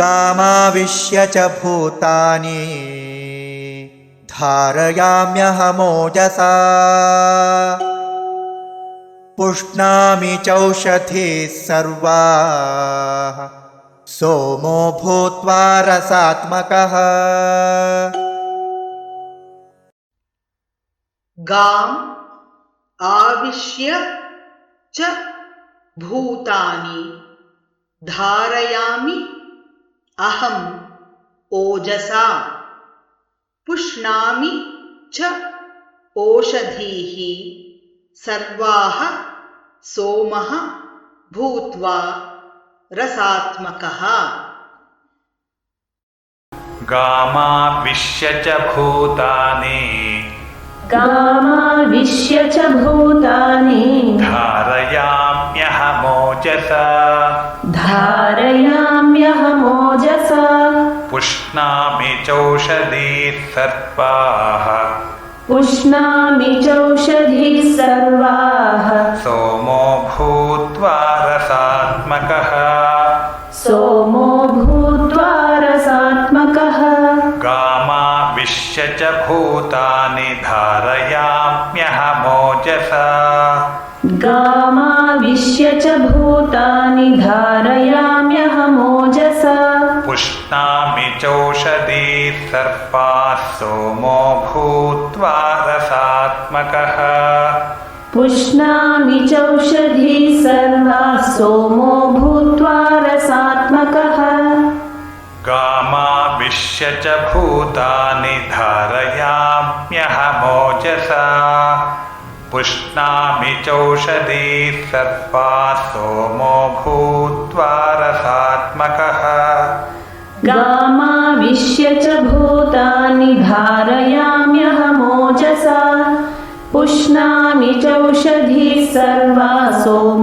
गामाविश्य च भूतानि। धारयाम्यहमोजसा। पुष्णामि चौषधिः सर्वाः। सोमो भूत्वा रसात्मकः। गाम् आविश्य च भूतानि। धारयामि अहम् ओजसा। पुष्णामि च ओषधीः सर्वाः सोमः भूत्वा रसात्मकः। गामाविश्य च भूतानि। गामाविश्य च भूतानि। धारयाम्यहमोजसा पुष्णामि चौषधीः सर्वाः पुष्णामि चौषधिः सर्वाः सोमो भूत्वा रसात्मकः। सोमो भूत्वा रसात्मकः। गामाविश्य च भूतानि धारयाम्यहमोजसा गामाविश्य च भूतानि धारयाम्यहमोजसा पुष्णामि चौषधीः सर्वाः सोमो भूत्वा रसात्मकः। पुष्णामि चौषधिः सर्वा सोमो भूत्वा रसात्मकः। गामाविश्य च भूतानि धारयाम्यहमोजसा पुष्णामि चौषधीः सर्वाः सोमो भूत्वा पुष्णामि चौषधिः सर्वा सोमो